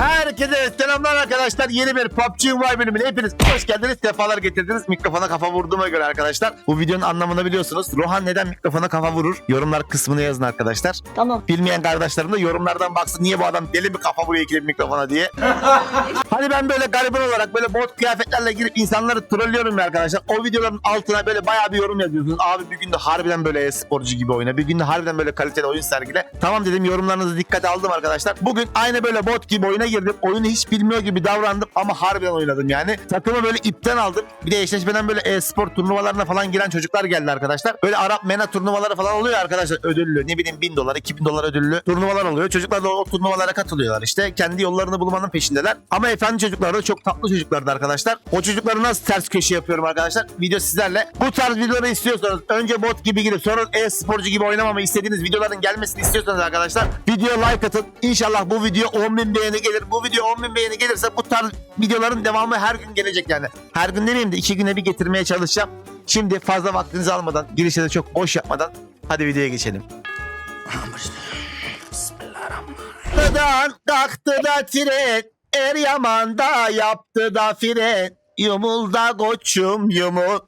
Ah! Herkese selamlar arkadaşlar. Yeni bir PUBG Mobile bölümüne hepiniz hoş geldiniz. Sefalar getirdiniz. Mikrofona kafa vurduğuma göre arkadaşlar. Bu videonun anlamını biliyorsunuz. Rohan neden mikrofona kafa vurur? Yorumlar kısmını yazın arkadaşlar. Tamam. Bilmeyen kardeşlerim de yorumlardan baksın. Niye bu adam deli mi kafa vuruyor ikili mikrofona diye. hani ben böyle gariban olarak böyle bot kıyafetlerle girip insanları trollüyorum ya arkadaşlar. O videoların altına böyle bayağı bir yorum yazıyorsunuz. Abi bir günde harbiden böyle e-sporcu gibi oyna. Bir günde harbiden böyle kaliteli oyun sergile. Tamam dedim yorumlarınızı dikkate aldım arkadaşlar. Bugün aynı böyle bot gibi oyuna girdim. Oyunu hiç bilmiyor gibi davrandım ama harbiden oynadım yani. Takımı böyle ipten aldım. Bir de eşleşmeden böyle e-spor turnuvalarına falan giren çocuklar geldi arkadaşlar. Böyle Arap MENA turnuvaları falan oluyor arkadaşlar. Ödüllü ne bileyim 1000 dolar 2000 dolar ödüllü turnuvalar oluyor. Çocuklar da o turnuvalara katılıyorlar işte. Kendi yollarını bulmanın peşindeler. Ama efendi çocuklar da çok tatlı çocuklardı arkadaşlar. O çocukları nasıl ters köşe yapıyorum arkadaşlar. Video sizlerle. Bu tarz videoları istiyorsanız önce bot gibi girip sonra e-sporcu gibi oynamamı istediğiniz videoların gelmesini istiyorsanız arkadaşlar video like atın. İnşallah bu video 10.000 beğeni gelir. Bu video 10.000 beğeni gelirse bu tarz videoların devamı her gün gelecek yani. Her gün demeyeyim de iki güne bir getirmeye çalışacağım. Şimdi fazla vaktinizi almadan, girişte de çok boş yapmadan hadi videoya geçelim. Bismillahirrahmanirrahim. kalktı da tren, er yamanda yaptı da fren. Yumulda koçum yumul,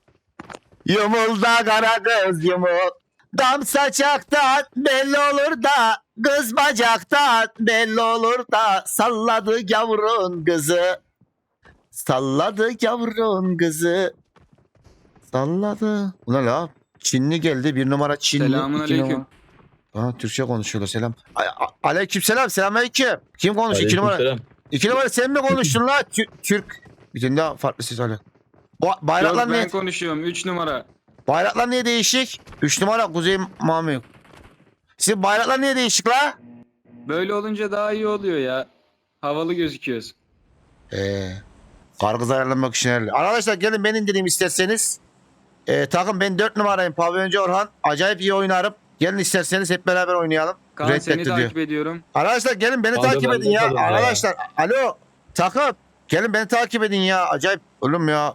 yumulda kara kız yumul. Dam saçaktan belli olur da, kız bacaktan belli olur da. Salladı yavrun kızı, salladı yavrun kızı. Salladı. Ulan la Çinli geldi bir numara Çinli. Selamun iki aleyküm. numara- Aa, Türkçe konuşuyorlar selam. A- a- aleyküm selam selam aleyküm. Kim konuşuyor? İki numara. Aleykümselam. İki numara sen mi konuştun la? Tü- Türk. Bir tane daha farklı ses hala. Ba- bayraklar Yok ne? ben konuşuyorum 3 numara. Bayraklar niye değişik? Üç numara Kuzey Mami. Sizin bayraklar niye değişik la? Böyle olunca daha iyi oluyor ya. Havalı gözüküyoruz. Ee, kargız ayarlamak için herhalde. Arkadaşlar gelin ben indireyim isterseniz. Ee, takım ben 4 numarayım. Pavyoncu Orhan. Acayip iyi oynarım. Gelin isterseniz hep beraber oynayalım. Kaan Reddetti seni diyor. takip ediyorum. Arkadaşlar gelin beni Abi takip ben edin ya. bakalım ya. Arkadaşlar alo takım. Gelin beni takip edin ya. Acayip oğlum ya.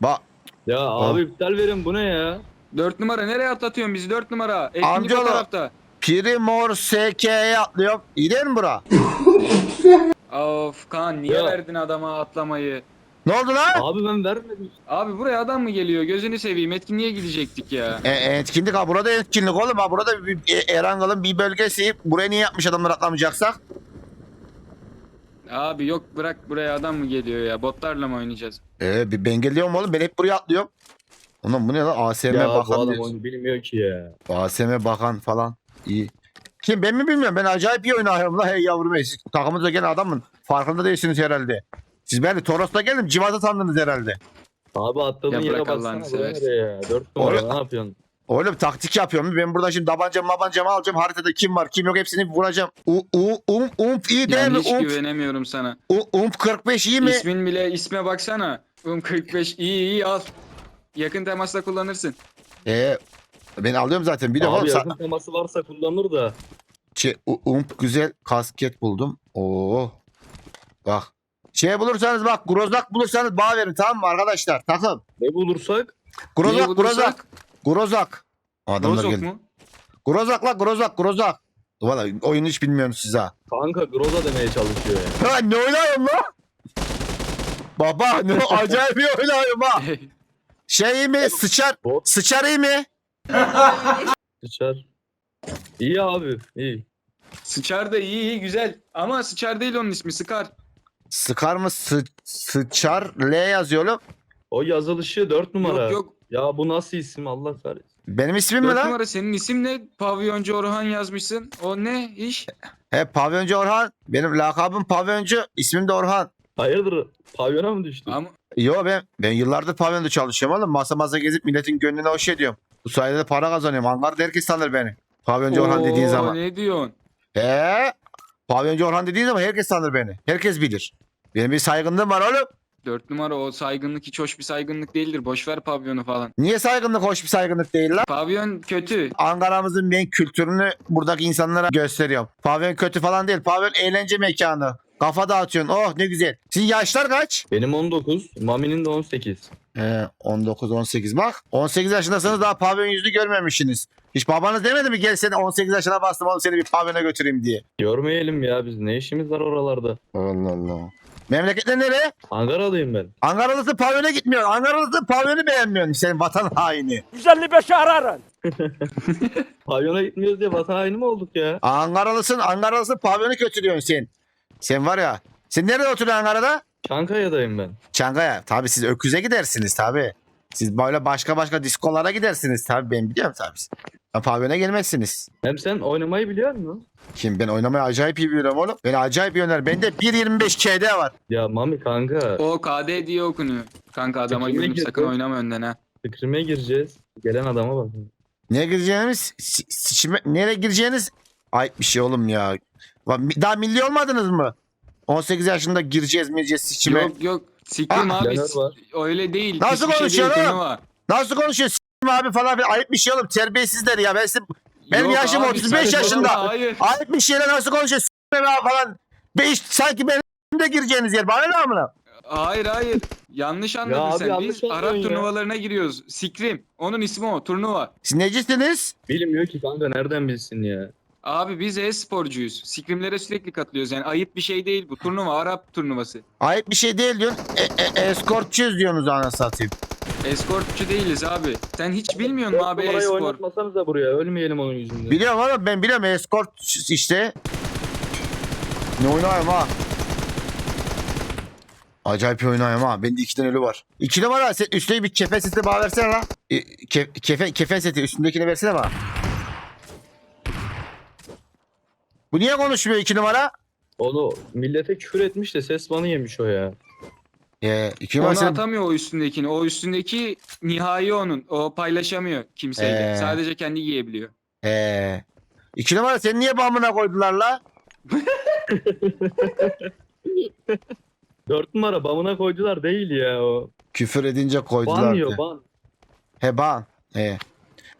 Bak Ya abi iptal verin bu ne ya? 4 numara nereye atlatıyorsun bizi 4 numara? Etkinlik tarafta. Primor SK'ye atlıyorum. Değil mi bura? Of Kaan niye Ya. verdin adama atlamayı? Ne oldu lan? Abi ben vermedim. Abi buraya adam mı geliyor? Gözünü seveyim. Etkinliğe gidecektik ya. E, etkinlik ha burada etkinlik oğlum ha burada bir, bir Erangal'ın bir bölgesi. Buraya niye yapmış adamlar atlamayacaksak? Abi yok bırak buraya adam mı geliyor ya? Botlarla mı oynayacağız? Ee, bir ben geliyorum oğlum ben hep buraya atlıyorum. Ulan bu ne lan ASM Ya bu bakan adam onu bilmiyor ki ya. ASM bakan falan. İyi. Kim ben mi bilmiyorum ben acayip iyi oynuyorum la hey yavrum hey. Siz takımınıza gelen adamın farkında değilsiniz herhalde. Siz beni Toros'ta geldim civata sandınız herhalde. Abi atladığın Ya yere bırak baksana Allah'ını bu seversen. nereye ya? Dört numara Oğlum- ne yapıyorsun? Oğlum taktik yapıyorum. Ben burada şimdi tabancamı mabancamı alacağım. Haritada kim var kim yok hepsini vuracağım. U, u, um, ump iyi değil Yani mi? hiç Ump, güvenemiyorum sana. u, ump 45 iyi mi? İsmin bile isme baksana. Um 45 iyi iyi al. Yakın temasta kullanırsın. Ee, ben alıyorum zaten. Bir de oğlum Abi sa- yakın teması varsa kullanır da. Şey, u- ump güzel kasket buldum. Oo. Bak. Şey bulursanız bak grozak bulursanız bağ verin tamam mı arkadaşlar? Takım. Ne bulursak? Grozak Neyi grozak. bulursak? Grozak. Adamlar Rozok geldi. mu? Grozak la grozak grozak. Valla oyunu hiç bilmiyorsunuz siz ha. Kanka Groza demeye çalışıyor ya. Ha ne oynuyorum la? Baba ne acayip bir oynuyorum ha. Şey mi? Sıçar. Bot. Sıçar iyi mi? Sıçar. İyi abi iyi. Sıçar da iyi iyi güzel. Ama sıçar değil onun ismi sıkar. Sıkar mı? Sı sıçar. L yazıyor oğlum. O yazılışı dört numara. Yok yok. Ya bu nasıl isim Allah kahretsin. Benim ismim mi 4 lan? numara senin isim ne? Pavyoncu Orhan yazmışsın. O ne iş? He pavyoncu Orhan. Benim lakabım pavyoncu. İsmim de Orhan. Hayırdır pavyona mı düştün? Ama Yo ben ben yıllardır pavyonda çalışıyorum oğlum. Masa masa gezip milletin gönlüne hoş ediyorum. Bu sayede de para kazanıyorum. Ankara'da herkes tanır beni. Pavyoncu Orhan dediğin Oo, zaman. Ne diyorsun? He? Pavyoncu Orhan dediğin zaman herkes tanır beni. Herkes bilir. Benim bir saygınlığım var oğlum. 4 numara o saygınlık hiç hoş bir saygınlık değildir. Boş ver pavyonu falan. Niye saygınlık hoş bir saygınlık değil lan? Pavyon kötü. Ankara'mızın ben kültürünü buradaki insanlara gösteriyorum. Pavyon kötü falan değil. Pavyon eğlence mekanı. Kafa dağıtıyorsun. Oh ne güzel. Sizin yaşlar kaç? Benim 19, Mami'nin de 18. Ee, 19 18 bak 18 yaşındasınız daha pavyon yüzünü görmemişsiniz. Hiç babanız demedi mi gel seni 18 yaşına bastım oğlum seni bir pavyona götüreyim diye. Görmeyelim ya biz. Ne işimiz var oralarda? Allah Allah. Memleketler nereye? Ankaralıyım ben. Ankaralısı pavyona gitmiyor. Ankaralısı pavyonu beğenmiyorsun. Sen vatan haini. 155'i ararın. Pavyona gitmiyoruz diye vatan haini mi olduk ya? Ankaralısın. Ankaralısın pavyonu götürüyorsun sen. Sen var ya. Sen nerede oturuyorsun Ankara'da? Çankaya'dayım ben. Çankaya. Tabii siz öküze gidersiniz tabii. Siz böyle başka başka diskolara gidersiniz tabii. Ben biliyorum tabii. Ya pavyona gelmezsiniz. Hem sen oynamayı biliyor musun? Kim ben oynamayı acayip iyi biliyorum oğlum. Ben acayip iyi oynarım. Bende 1.25 KD var. Ya Mami kanka. O KD diye okunuyor. Kanka adama Fikrime girdi. sakın oynama önden ha. Fikrime gireceğiz. Gelen adama bak. Neye gireceğiniz? Si- siçime- nereye gireceğiniz? Ayıp bir şey oğlum ya. Lan Daha milli olmadınız mı? 18 yaşında gireceğiz mireceğiz siçime. Yok yok. Sikrim Ah, abi. neler var? Öyle değil. Nasıl Hiçbir konuşuyor değil, lan? turnuva. Nasıl konuşuyor s**tim abi falan filan. Ayıp bir şey oğlum terbiyesizler ya. Ben size, benim Yok yaşım abi, 35 sen- yaşında. Hayır. Ayıp bir şeyle nasıl konuşuyor s**tim abi falan. Be iş, sanki benim de gireceğiniz yer. Bana ne amına? Hayır hayır. Yanlış anladın abi, sen. yanlış Biz Arap ya. turnuvalarına giriyoruz. Sikrim. Onun ismi o. Turnuva. Siz necisiniz? Bilmiyor ki kanka nereden bilsin ya. Abi biz e-sporcuyuz. Sikrimlere sürekli katılıyoruz. Yani ayıp bir şey değil bu. Turnuva Arap turnuvası. Ayıp bir şey değil diyorsun. E, e, eskortçuyuz diyorsunuz ana satayım. Eskortçu değiliz abi. Sen hiç bilmiyor musun abi Numarayı e-spor? oynatmasanıza buraya. Ölmeyelim onun yüzünden. Biliyorum oğlum ben biliyorum eskort işte. Ne oynayayım ha? Acayip iyi oynayayım ha. Bende iki tane ölü var. İki numara sen üstüne bir kefen seti bana versene lan. E, ke, kefen, kefen seti üstündekini versene bana. Bu niye konuşmuyor iki numara? Onu millete küfür etmiş de ses banı yemiş o ya. Ee, iki numara Onu sen... atamıyor o üstündekini. O üstündeki nihai onun. O paylaşamıyor kimseyle. Ee. Sadece kendi giyebiliyor. Ee, iki numara sen niye bamına koydular la? Dört numara bamına koydular değil ya o. Küfür edince koydular. Ban diye. yiyor ban. He ban. He.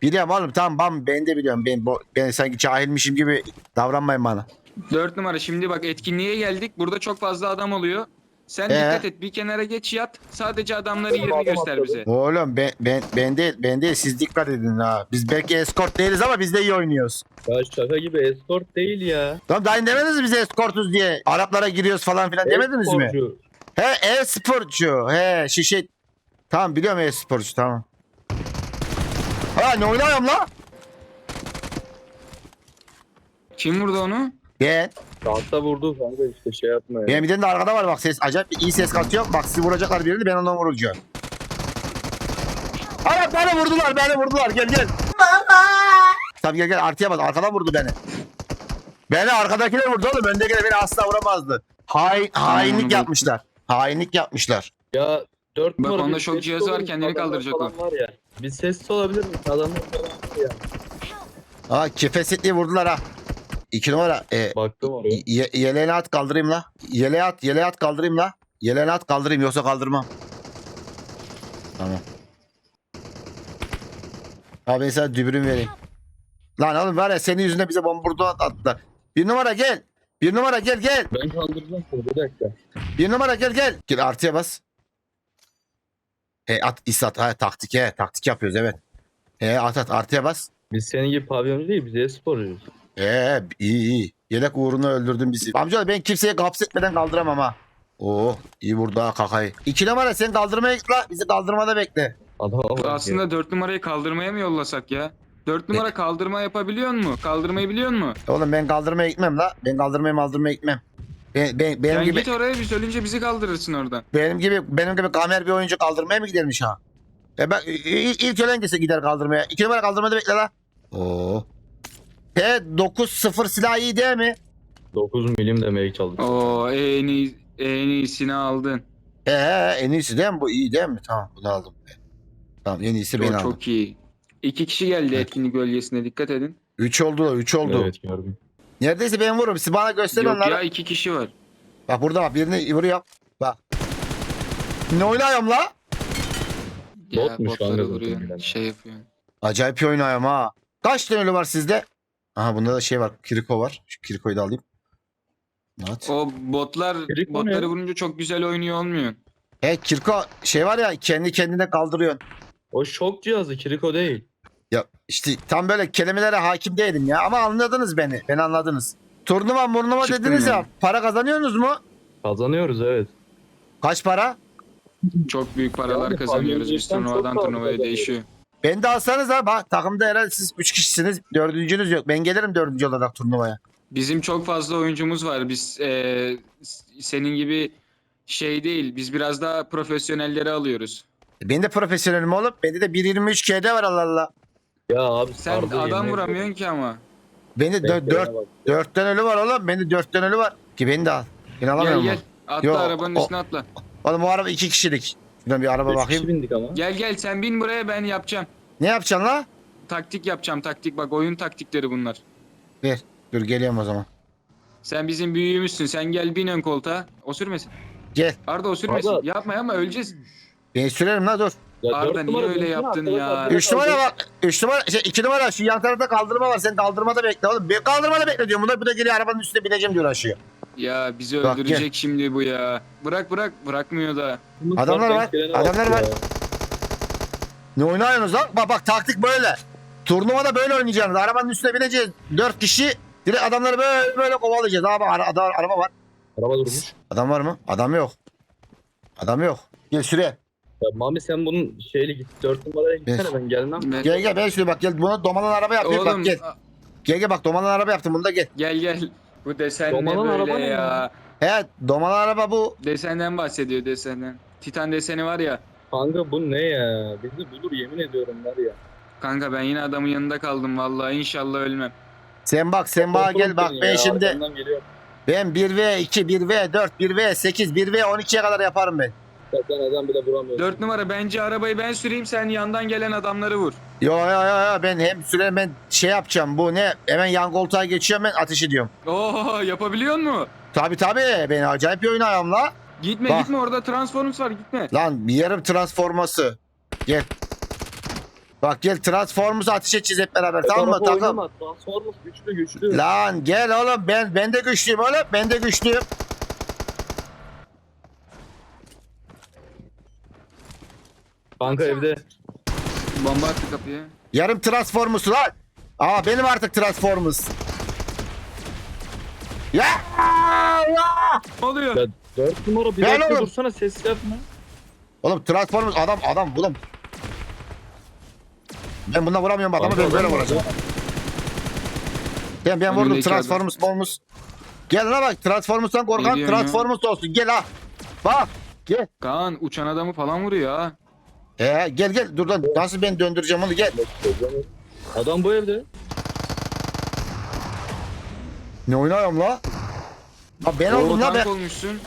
Biliyorum oğlum tamam ban ben de biliyorum. Ben, bu- ben sanki cahilmişim gibi davranmayın bana. Dört numara şimdi bak etkinliğe geldik. Burada çok fazla adam oluyor. Sen Ee? dikkat et. Bir kenara geç yat. Sadece adamların yerini göster bize. Oğlum ben, ben, ben değil ben değil siz dikkat edin ha. Biz belki escort değiliz ama biz de iyi oynuyoruz. Ya şaka gibi escort değil ya. Tamam daha demediniz mi biz escortuz diye. Araplara giriyoruz falan filan demediniz mi? E-sporcu. He e-sporcu. He şişe. Tamam biliyorum e-sporcu tamam. Ha ne oynuyorum la? Kim vurdu onu? Ben. Tahta vurdu kanka işte şey yapma ya. Benim bir tane de arkada var bak ses acayip iyi ses katıyor. Bak sizi vuracaklar birini ben ondan vuracağım. Ana beni vurdular beni vurdular gel gel. Tabii gel gel artıya bas arkadan vurdu beni. Beni arkadakiler vurdu oğlum öndekiler beni asla vuramazdı. Hain, hainlik yapmışlar. Hainlik yapmışlar. Ya dört Bak numara onda bir şok sessiz cihazı var, kendini adamlar kaldıracak o. falan Var ya. Bir sessiz olabilir mi? Adamlar falan var ya. Aa kefesetliği vurdular ha. İki numara. E, Baktım oraya. ye, yeleğini at kaldırayım la. Yeleğe at yeleğe at kaldırayım la. Yeleğini at kaldırayım yoksa kaldırmam. Tamam. Abi ben sana dübürüm vereyim. Lan oğlum var ya senin yüzünden bize bombardıman attılar. Bir numara gel. Bir numara gel gel. Ben kaldıracağım seni bir dakika. Bir numara gel gel. Gel artıya bas. E at isat ha taktik he taktik yapıyoruz evet. E at at artıya bas. Biz senin gibi pavyoncu değil biz e-sporcuyuz. Ee iyi iyi. Yelek uğruna öldürdün bizi. Amca ben kimseye hapsetmeden kaldıramam ha. Oo iyi vurdu ha kakayı. İki numara sen kaldırmaya git la. Bizi kaldırmada bekle. Ya. Aslında dört numarayı kaldırmaya mı yollasak ya? Dört numara kaldırma yapabiliyor mu? Kaldırmayı biliyor mu? Oğlum ben kaldırmaya gitmem la. Ben kaldırmaya kaldırmaya gitmem. Ben, ben, benim Sen gibi git oraya bir söyleyince bizi kaldırırsın oradan. benim gibi benim gibi kamer bir oyuncu kaldırmaya mı gidermiş ha? E ben ilk, ilk ölen gitse gider kaldırmaya. İki numara kaldırmada bekle la. Oo. P90 silah iyi değil mi? 9 milim demeye çalıştık. Oo en, iyi, en iyisini aldın. Ee en iyisi değil mi bu? iyi değil mi? Tamam bunu aldım. Tamam en iyisi ben O aldım. çok iyi. İki kişi geldi Evet. etkinlik bölgesine dikkat edin. 3 oldu 3 oldu. Evet gördüm. Neredeyse ben vururum. Siz bana gösterin Yok onları. ya iki kişi var. Bak burada bak birini vuruyor. Bak. Ne oynuyorum la? Ya Botmuş botları kanka vuruyor. zaten. Şey yapıyor. Acayip iyi oynuyorum ha. Kaç tane ölü var sizde? Aha bunda da şey var. Kiriko var. Şu Kiriko'yu da alayım. Evet. O botlar Erik o ne? botları vurunca çok güzel oynuyor olmuyor. He Kirko şey var ya kendi kendine kaldırıyorsun. O şok cihazı Kiriko değil. Ya işte tam böyle kelimelere hakim değilim ya ama anladınız beni. Beni anladınız. Turnuva murnuva Çıktım dediniz ya. yani. Para kazanıyorsunuz mu? Kazanıyoruz evet. Kaç para? Çok büyük paralar Yani kazanıyoruz biz turnuvadan turnuvaya değişiyor. Beni de alsanız ha. Bak takımda herhalde siz 3 kişisiniz. Dördüncünüz yok. Ben gelirim dördüncü olarak turnuvaya. Bizim çok fazla oyuncumuz var. Biz e, s- senin gibi şey değil. Biz biraz daha profesyonelleri alıyoruz. Ben de profesyonelim oğlum. Bende de 1.23 KD var Allah Allah. Ya abi Sen sardı adam yemin vuramıyorsun ki ama. Bende ediyorum. dö- dört, bak. dörtten ölü var oğlum. Bende dörtten ölü var. Ki beni de al. Beni alamıyor Gel. Atla Yo, arabanın o- üstüne atla. Oğlum bu araba iki kişilik. Şuradan bir araba Üç bakayım. bindik ama. Gel gel sen bin buraya ben yapacağım. Ne yapacaksın la? Taktik yapacağım taktik bak oyun taktikleri bunlar. Ver. Dur geliyorum o zaman. Sen bizim büyüğümüzsün. Sen gel bin ön koltuğa. O sürmesin. Gel. Arda o sürmesin. Arda. Yapma yapma öleceğiz. Ben sürerim la dur. Ya Arda, dört niye numara öyle yaptın ya? Üç numara bak. Üç numara şey iki numara şu yan tarafta kaldırma var. Sen kaldırmada bekle oğlum. Ben kaldırmada bekle diyorum. Bunda bu da geliyor arabanın üstüne bineceğim diyor aşıyor. Ya bizi Bak, öldürecek şimdi bu ya. Bırak bırak bırakmıyor da. Adamlar var, Denk gelene bak adamlar ya. var. Ne oynuyorsunuz lan? Bak bak taktik böyle. Turnuvada böyle oynayacaksınız. Arabanın üstüne bineceğiz. Dört kişi. Direkt adamları böyle böyle kovalayacağız. Abi ara, ada- araba var. Araba durmuş. Adam var mı? Adam yok. Adam yok. Gel şuraya. Ya Mami sen bunun şeyle git. Dört numaraya gitsene ben gelmem. Ben- Gel gel ben şuraya bak gel. Buna domalan araba yapayım Oğlum bak gel. Gel gel bak domalan araba yaptım. Bunu da gel. gel gel. Bu desen Romanın ne böyle ne ya? ya? Evet domalan araba bu. Desenden bahsediyor desenden. Titan deseni var ya. Kanka bu ne ya? Bizi bulur yemin ediyorum var ya. Kanka ben yine adamın yanında kaldım vallahi inşallah ölmem. Sen bak sen bana gel bak Korkuyorsun ben ya, şimdi ben 1v2, 1v4, 1v8, 1v12'ye kadar yaparım ben. Zaten adam bile vuramıyor. 4 numara bence arabayı ben süreyim sen yandan gelen adamları vur. Yo yo yo yo ben hem süre ben şey yapacağım bu ne hemen yan koltuğa geçiyorum ben ateş ediyorum. Oo yapabiliyor mu? Tabi tabi ben acayip bir oynuyorum la. Gitme Bak. gitme orada Transformers var gitme. Lan bir yarım transforması. Gel. Bak gel transformusu ateş edeceğiz hep beraber tamam mı takım? Transformers güçlü güçlü. Lan gel oğlum ben ben de güçlüyüm oğlum ben de güçlüyüm. Kanka evde. Bomba attı kapıya. Yarım transformusu lan. Aa benim artık transformus. Ya Allah! Ne oluyor? Ya dört numara bir Gel dakika oğlum. dursana ses yapma. Oğlum transformus adam adam oğlum. Ben bununla vuramıyorum adamı ben böyle vuracağım. Ben ben vurdum Önündeki transformus bonus. Gel lan bak transformustan korkan Ne diyorsun ya? transformus olsun gel ha. Bak gel. Kaan uçan adamı falan vuruyor ha. Ee, gel gel dur lan nasıl ben döndüreceğim onu gel. Adam bu evde. Ne oynuyorum la? Ha ben Oo, oldum la ben. olmuşsun.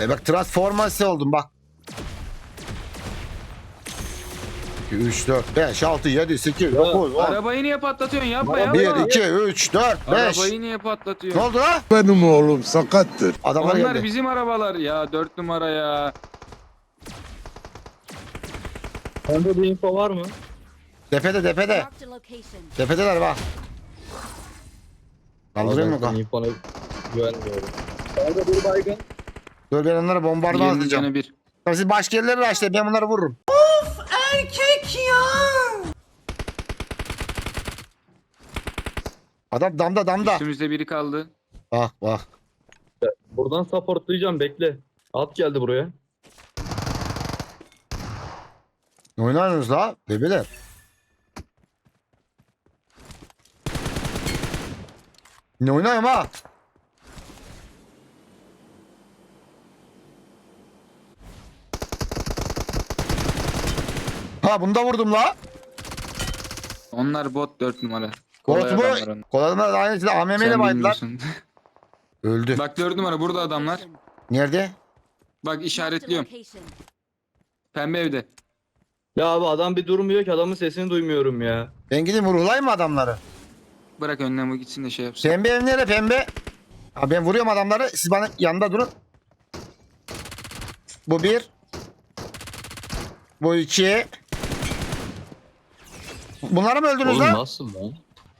E bak transformasi oldum bak. 3, 4, 5, 6, 7, 8, 9, 10. Arabayı niye patlatıyorsun yapma yapma. 1, 2, 3, 4, 5. Arabayı niye Ne patlatıyorsun? oldu la? Benim oğlum sakattır. Adamlar Onlar geldi. bizim arabalar ya 4 numara ya. Sende bir info var mı? Tepede tepede. Marked a location. Tepedeler bak. Kaldırayım mı kan? infona güvenmiyorum. Kanka bir baygın. Dur ben onları bombardıman atacağım. bir. Tabii siz başka yerlere açtı ben bunları vururum. Adam damda damda. Üstümüzde biri kaldı. Bak bak. Buradan supportlayacağım bekle. At geldi buraya. Ne oynuyorsunuz la? Bebeler. Ne oynuyorum ha? Ha bunu da vurdum la. Onlar bot 4 numara. Bot mu? adamlar onlar. Kolanlar aynı şekilde AMM ile Sen baydılar. bilmiyorsun. Öldü. Bak 4 numara burada adamlar. Nerede? Bak işaretliyorum. Pembe evde. Ya abi adam bir durmuyor ki adamın sesini duymuyorum ya. Ben gideyim vurulayım mı adamları? Bırak önüne bu gitsin de şey yapsın. Pembe ev nere pembe? Ha ben vuruyorum adamları. Siz bana yanında durun. Bu bir. Bu iki. Bunları mı öldünüz lan? nasıl lan?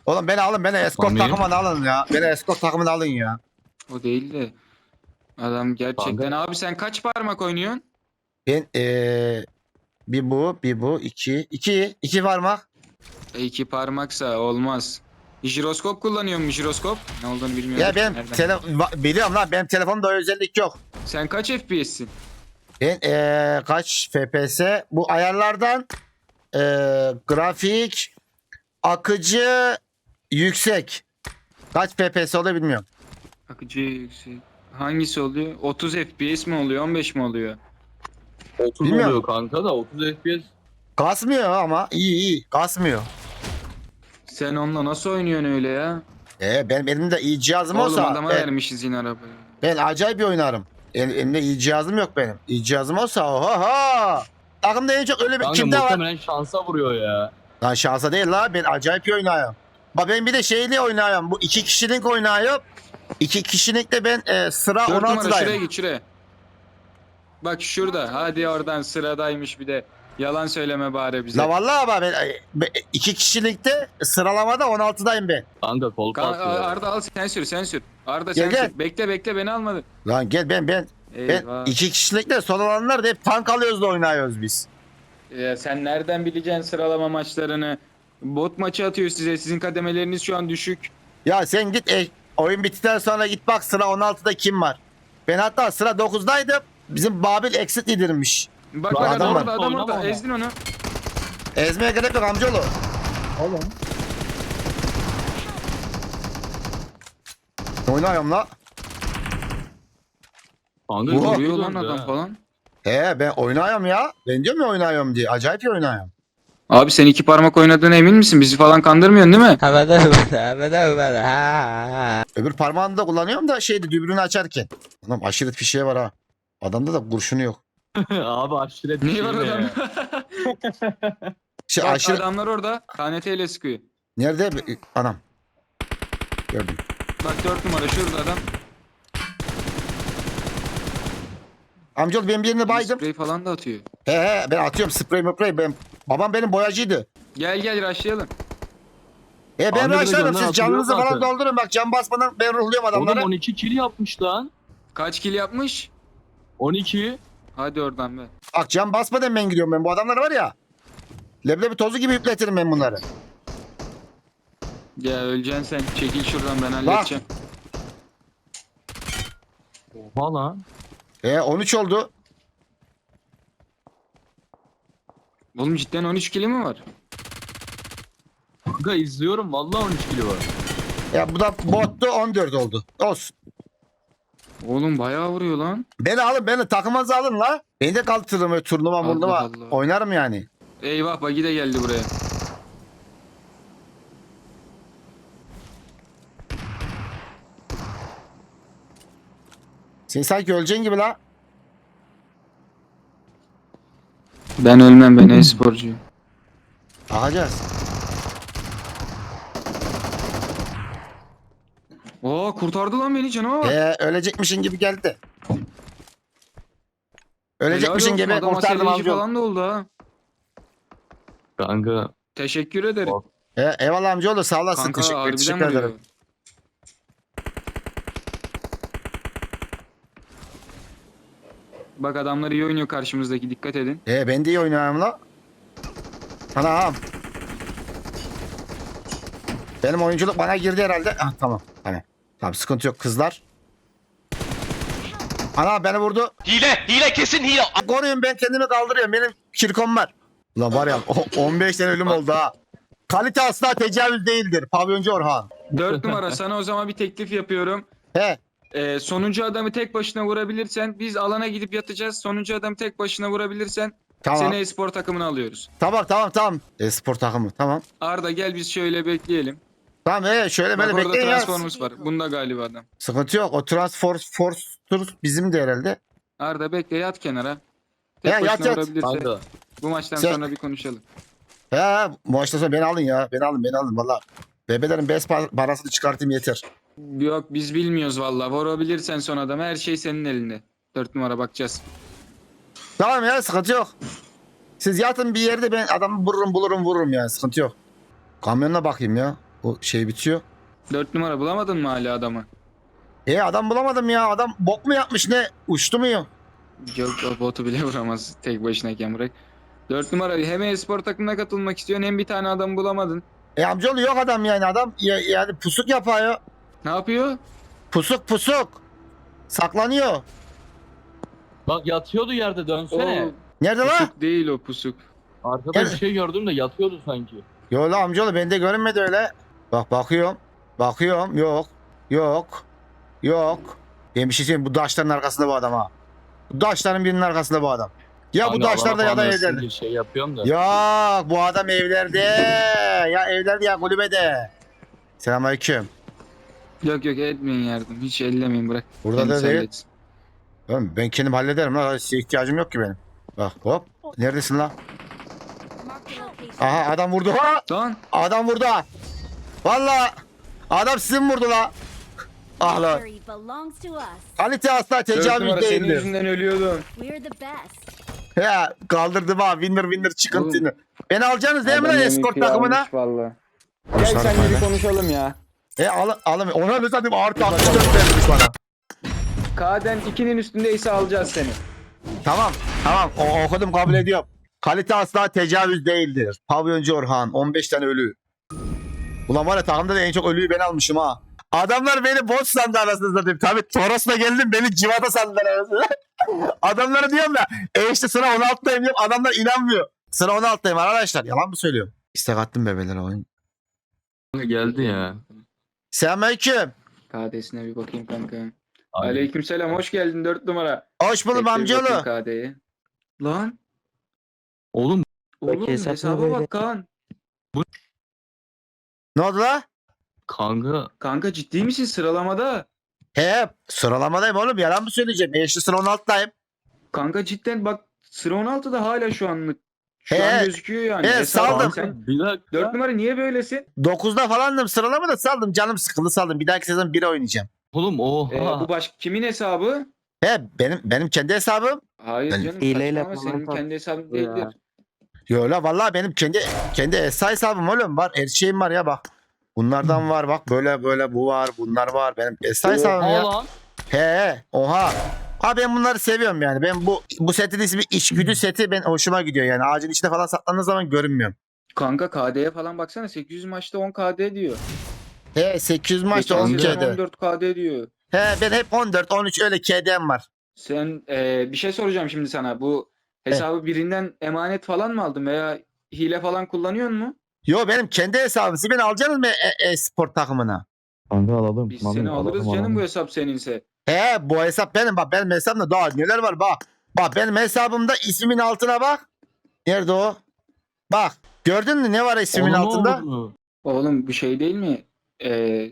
Oğlum beni alın beni escort Mami. takımına alın ya. Beni escort takımına alın ya. O değil de. Adam gerçekten. Abi sen kaç parmak oynuyorsun? Ben ee, bir bu, bir bu, iki. iki, iki parmak. E, iki parmaksa olmaz. Jiroskop kullanıyor mu jiroskop? Ne olduğunu bilmiyorum. Ya ben Nereden? tele va- biliyorum lan benim telefonumda o özellik yok. Sen kaç FPS'sin? Ben ee, kaç FPS bu ayarlardan ee, grafik akıcı yüksek. Kaç FPS oluyor bilmiyorum. Akıcı yüksek. Hangisi oluyor? 30 FPS mi oluyor? 15 mi oluyor? 30 Bilmiyorum. oluyor kanka da 30 FPS. Kasmıyor ama iyi iyi kasmıyor. Sen onunla nasıl oynuyorsun öyle ya? E ben benim de iyi cihazım Oğlum olsa adama ben, vermişiz yine arabayı. ben acayip bir oynarım. El, elimde iyi cihazım yok benim. İyi cihazım olsa oha. Takımda en çok öyle bir Kanka kimde var? muhtemelen şansa vuruyor ya. Lan şansa değil la ben acayip iyi oynuyorum. Bak ben bir de şeyli oynuyorum. Bu iki kişilik oynuyorum. İki kişilikte ben e, sıra 4 numara şuraya 16'dayım. git şuraya. Bak şurada. Hadi oradan sıradaymış bir de. Yalan söyleme bari bize. La vallahi bak ben, e, ben iki kişilikte sıralamada 16'dayım ben. Kanka kol patlıyor. Arda al sen sür sen sür. Arda Gel, sen gel. sür. Bekle bekle beni almadın. Lan gel ben ben ben Eyvah. iki kişilikte son olanlar da hep tank alıyoruz da oynuyoruz biz. Ya sen nereden bileceksin sıralama maçlarını? Bot maçı atıyor size. Sizin kademeleriniz şu an düşük. Ya sen git e, oyun bittikten sonra git bak sıra 16'da kim var. Ben hatta sıra 9'daydım. Bizim Babil exit lidermiş. Bak bak adam adam orada adam Oynama orada. Ezdin onu. Ezmeye gerek yok amcaoğlu. Oğlum. Ne oynuyorum la? Kanka Vuruyor lan adam falan. He ben oynuyorum ya. Ben diyorum ya oynuyorum diye. Acayip iyi oynuyorum. Abi sen iki parmak oynadığına emin misin? Bizi falan kandırmıyorsun değil mi? Havada havada havada havada ha. Öbür parmağını da kullanıyorum da şeydi dübürünü açarken. Anam aşiret fişeği var ha. Adamda da kurşunu yok. Abi aşiret Niye şey var adam? Şey Bak aşiret... adamlar orada. KNT ile sıkıyor. Nerede? Anam. Gördüm. Bak dört numara şurada adam. Amcaoğlu ben birini baydım. Sprey falan da atıyor. He he ben atıyorum sprey sprey. Ben, babam benim boyacıydı. Gel gel rushlayalım. E ben başlarım canlar siz canınızı falan zaten. doldurun bak can basmadan ben ruhluyorum adamları. Oğlum 12 kill yapmış lan. Kaç kill yapmış? 12. Hadi oradan be. Bak can basmadan ben gidiyorum ben bu adamlar var ya. Leblebi tozu gibi yükletirim ben bunları. Ya öleceksin sen. Çekil şuradan ben halledeceğim. Oha lan. E 13 oldu. Oğlum cidden 13 kili mi var? Kanka izliyorum vallahi 13 kill var. Ya bu da bottu 14 oldu. Olsun. Oğlum bayağı vuruyor lan. Beni alın beni takımınıza alın la. Beni de kaldırırım öyle turnuva Allah murnuva. Allah. Oynarım yani. Eyvah Bagi de geldi buraya. Sen sanki öleceksin gibi la. Ben ölmem ben e-sporcuyum. Bakacağız. Oo kurtardı lan beni canıma bak. E ölecekmişin gibi geldi. Ölecekmişin Helal olsun, gibi adam kurtardım aceleci amcaoğlu. falan da oldu ha. Kanka Teşekkür ederim. Bak. E, eyvallah amcaoğlu sağ olasın. Kanka teşekkür, harbiden teşekkür vuruyor. ederim. Bak adamlar iyi oynuyor karşımızdaki dikkat edin. E ben de iyi oynuyorum la. Anam. Benim oyunculuk bana girdi herhalde. Ah tamam. Tamam. Tamam sıkıntı yok kızlar. Ana beni vurdu. Hile, hile kesin hile. Koruyun ben kendimi kaldırıyorum. Benim kirkom var. Ulan var ya o- 15 tane ölüm oldu ha. Kalite asla tecavüz değildir. Pavyoncu Orhan. 4 numara sana o zaman bir teklif yapıyorum. He. Ee, sonuncu adamı tek başına vurabilirsen biz alana gidip yatacağız. Sonuncu adamı tek başına vurabilirsen Tamam. seni e-spor takımına alıyoruz. Tamam tamam tamam. E, spor takımı tamam. Arda gel biz şöyle bekleyelim. Tamam he şöyle Bak böyle orada bekleyin ya. Transformers var. Bunda galiba adam. Sıkıntı yok. O Transforce Force bizim de herhalde. Arda bekle yat kenara. Tek He, başına yat, yat. vurabilirse kanka. bu maçtan Sen- sonra bir konuşalım. He bu maçtan sonra beni alın ya. Beni alın beni alın valla. Bebelerin best par- parasını çıkartayım yeter. Yok biz bilmiyoruz valla. Vurabilirsen son adamı her şey senin elinde. 4 numara bakacağız. Tamam ya sıkıntı yok. Siz yatın bir yerde ben adamı bulurum bulurum vururum yani sıkıntı yok. Kamyonuna bakayım ya. Bu şey bitiyor. 4 numara bulamadın mı hala adamı? E adam bulamadım ya. Adam bok mu yapmış ne? Uçtu mu ya? Yok o botu bile vuramaz tek başınayken bırak. 4 numara hem e-spor takımına katılmak istiyorsun hem bir tane adam bulamadın. E amcaoğlu yok adam yani adam ya- yani pusuk yapıyor. Ne yapıyor? Pusuk pusuk. Saklanıyor. Bak yatıyordu yerde O dönsene. Nerede lan? pusuk değil o pusuk. Arkada Gel. bir şey gördüm de yatıyordu sanki. Yok lan amcaoğlu bende görünmedi öyle. Bak bakıyorum. Bakıyorum. Yok. Yok. Yok. Ben bir şey söyleyeyim bu daşların arkasında bu adam ha. Bu daşların birinin arkasında bu adam. Ya bu Hani daşlarda ya da evlerde. şey yapıyorum da. Ya bu adam evlerde. Ya evlerde ya kulübede. Selamünaleyküm. Yok yok etmeyin yardım. Hiç ellemeyin bırak. Burada da Kendisi değil. halletsin. Oğlum ben kendim hallederim lan. Size ihtiyacım yok ki benim. Bak hop. Neredesin lan? Aha adam vurdu. Ha! Lan Adam vurdu. Valla. Adam sizin mi vurdu la. Ah us. Kalite asla 4 numara tecavüz senin değildir. yüzünden best. He kaldırdım ha. Winner winner çıkıntını. Beni alacaksınız değil mi lan Adam MVP takımına? almış Valla. Gel sen bir konuşalım ya. E alın alın. Ona ne zaten artı 64 vermiş bana. Kaden 2'nin üstündeyse alacağız seni. Tamam tamam o, okudum kabul ediyorum. Kalite asla tecavüz değildir. Pavyoncu Orhan 15 tane ölü. Ulan var ya takımda da en çok ölüyü ben almışım ha. Adamlar beni boss sandı anasını satayım. Tabii Toros'la geldim beni civata sandılar anasını. Adamlara diyorum ya e işte sıra 16'dayım diyorum adamlar inanmıyor. Sıra 16'dayım arkadaşlar yalan mı söylüyorum? İstek attım bebelere oyun. Geldi ya. Selamünaleyküm. KD'sine bir bakayım kanka. Aleykümselam hoş geldin 4 numara. Hoş buldum Bekle bir bakayım amcaoğlu. KD'ye. Lan Oğlum oğlum hesap hesaba bak Kaan. Ne oldu la? kanka Kanka ciddi misin sıralamada? He sıralamadayım oğlum yalan mı söyleyeceğim? E işte sıra 16'dayım. Kanka cidden bak sıra 16'da hala şu anlık. Şu He, an gözüküyor yani. he, bak saldım. Sen bir dakika. 4 numara niye böylesin? 9'da falandım sıralamada saldım canım sıkıldı saldım. Bir dahaki sezon 1'e oynayacağım. Oğlum oha. Ee, bu baş kimin hesabı? He benim benim kendi hesabım. Hayır Ben- canım Hileyle saçmalama falan senin kendi hesabın Ya. değildir. Yo la vallahi benim kendi kendi ESA hesabım oğlum var. Her şeyim var ya bak. Bunlardan var bak böyle böyle bu var bunlar var benim ESA hesabım ya. lan. He he oha. Ha ben bunları seviyorum yani. Ben bu bu setin ismi içgüdü seti ben hoşuma gidiyor yani. Ağacın içinde falan saklandığı zaman görünmüyorum. Kanka KD'ye falan baksana 800 maçta 10 KD diyor. He 800 maçta Geçen 10 sezon KD. 14 KD diyor. He ben hep 14 13 öyle KD'm var. Sen e, bir şey soracağım şimdi sana. Bu hesabı birinden emanet falan mı aldın veya hile falan kullanıyor mu? Yo benim kendi hesabım. Siz beni alacaksınız mı e- e-spor takımına? Kanka alalım. Biz seni alırız canım bu hesap seninse. He bu hesap benim bak benim hesabımda daha neler var bak. Bak benim hesabımda ismimin altına bak. Nerede o? Bak gördün mü ne var ismimin Onun altında? oldu. Oğlum bu şey değil mi? E,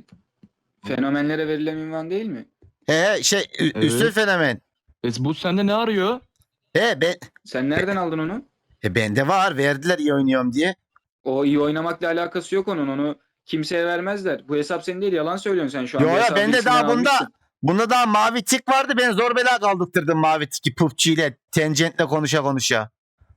fenomenlere verilen ünvan değil mi? He şey ü- Evet. üstün fenomen. E, bu sende ne arıyor? He ben Sen nereden aldın onu? e, bende var verdiler iyi oynuyorum diye. O iyi oynamakla alakası yok onun. Onu kimseye vermezler. Bu hesap senin değil. Yalan söylüyorsun sen şu an. Yo Bu ya bende daha bunda almışsın. bunda daha mavi tik vardı. Ben zor bela kaldırttırdım mavi tiki PUBG ile tangentle konuşa konuşa.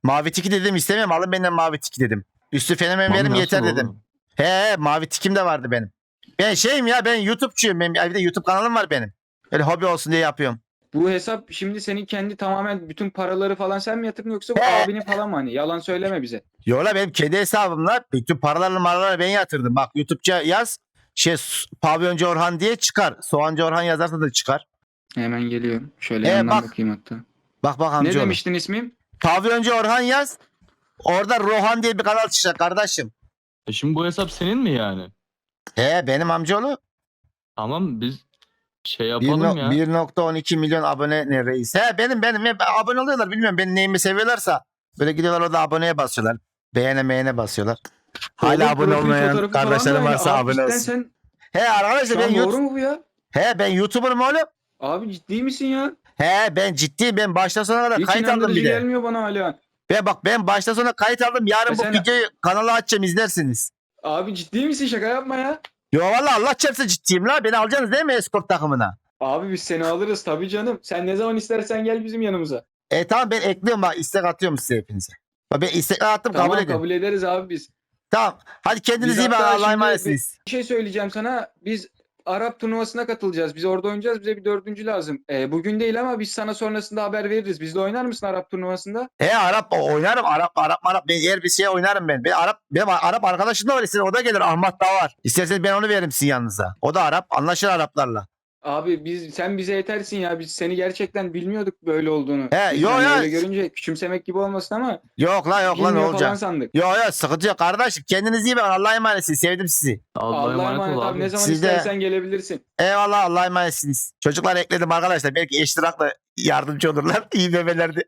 Mavi tiki dedim istemiyorum alın benden mavi tiki dedim. Üstü fenomen verim yeter dedim. He he mavi tikim de vardı benim. Ben şeyim ya ben YouTube'cuyum. Benim bir de YouTube kanalım var benim. Öyle hobi olsun diye yapıyorum. Bu hesap şimdi senin kendi tamamen bütün paraları falan sen mi yatırdın yoksa bu abinin falan mı hani? Yalan söyleme bize. Yola benim kendi hesabımla bütün paralarını maraları ben yatırdım. Bak YouTube'ca yaz. Şey Pavyoncu Orhan diye çıkar. Soğancı Orhan yazarsa da çıkar. Hemen geliyorum. Şöyle Ee, yandan bak. bakayım hatta. Bak bak Ne amcaoğlu. demiştin ismim? Pavyoncu Orhan yaz. Orada Rohan diye bir kanal çıkacak kardeşim. E şimdi bu hesap senin mi yani? He benim amcaoğlu. Tamam biz şey Bir yapalım no- ya. 1.12 milyon abone ne reis. He benim benim hep abone oluyorlar bilmiyorum benim neyimi seviyorlarsa. Böyle gidiyorlar orada aboneye basıyorlar. Beğene beğene basıyorlar. Hala Oğlum, abone profil olmayan fotoğrafı falan kardeşlerim var ya. varsa Abi abone cidden olsun. Sen, He arkadaşlar ben an doğru YouTube. mu bu ya? He ben YouTuber'ım oğlum. Abi ciddi misin ya? He ben ciddiyim ben baştan sona kadar Hiç kayıt aldım inandırıcı bir de. gelmiyor bana hala. Ben bak ben baştan sona kayıt aldım. Yarın E bu sen- videoyu kanala açacağım izlersiniz. Abi ciddi misin? Şaka yapma ya. Yo valla Allah çarpsa ciddiyim la. Beni alacaksınız değil mi eskort takımına? Abi biz seni alırız tabii canım. Sen ne zaman istersen gel bizim yanımıza. E tamam ben ekliyorum bak istek atıyorum size hepinize. Bak ben istekler attım Tamam kabul kabul, edin. ederiz abi biz. Tamam. Hadi kendinize Biz iyi bakın Allah'a emanetsiniz. Bir şey söyleyeceğim sana. Biz Arap turnuvasına katılacağız. Biz orada oynayacağız. Bize bir dördüncü lazım. E, bugün değil ama biz sana sonrasında haber veririz. Bizle oynar mısın Arap turnuvasında? He Arap oynarım. Arap Arap Arap. Ben eğer bir şey oynarım ben. Ben Arap benim Arap arkadaşım da var. İstersen o da gelir. Ahmet da var. İsterseniz ben onu veririm sizin yanınıza. O da Arap. Anlaşır Araplarla. Abi biz sen bize yetersin ya. Biz seni gerçekten bilmiyorduk böyle olduğunu. He, yo hani ya. öyle görünce küçümsemek gibi olmasın ama Yok lan yok lan ne bilmiyor falan olacak? sandık. Yok yok sıkıntı yok kardeşim. Kendinize iyi bakın. Allah'a emanetsiniz. Sevdim sizi. Allah'a emanet ol abi. Ne zaman Siz de- istersen gelebilirsin. Eyvallah Allah'a emanetsiniz. Çocuklar ekledim arkadaşlar. Belki eştirakla yardımcı olurlar. İyi bebelerdi.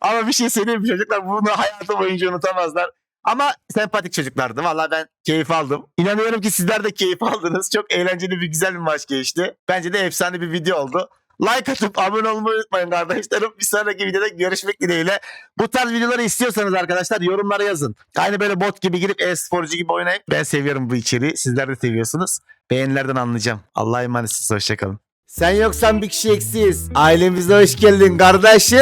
Ama bir şey söyleyeyim mi çocuklar? Bunu hayatı boyunca unutamazlar. Ama sempatik çocuklardı. Valla ben keyif aldım. İnanıyorum ki sizler de keyif aldınız. Çok eğlenceli bir güzel bir maç geçti. Bence de efsane bir video oldu. Like atıp abone olmayı unutmayın kardeşlerim. Bir sonraki videoda görüşmek dileğiyle. Bu tarz videoları istiyorsanız arkadaşlar yorumlara yazın. Aynı böyle bot gibi girip e-sporcu gibi oynayıp ben seviyorum bu içeriği. Sizler de seviyorsunuz. Beğenilerden anlayacağım. Allah'a emanetsiniz. Hoşçakalın. Sen yoksan bir kişi eksiyiz. Ailemize hoş geldin kardeşim.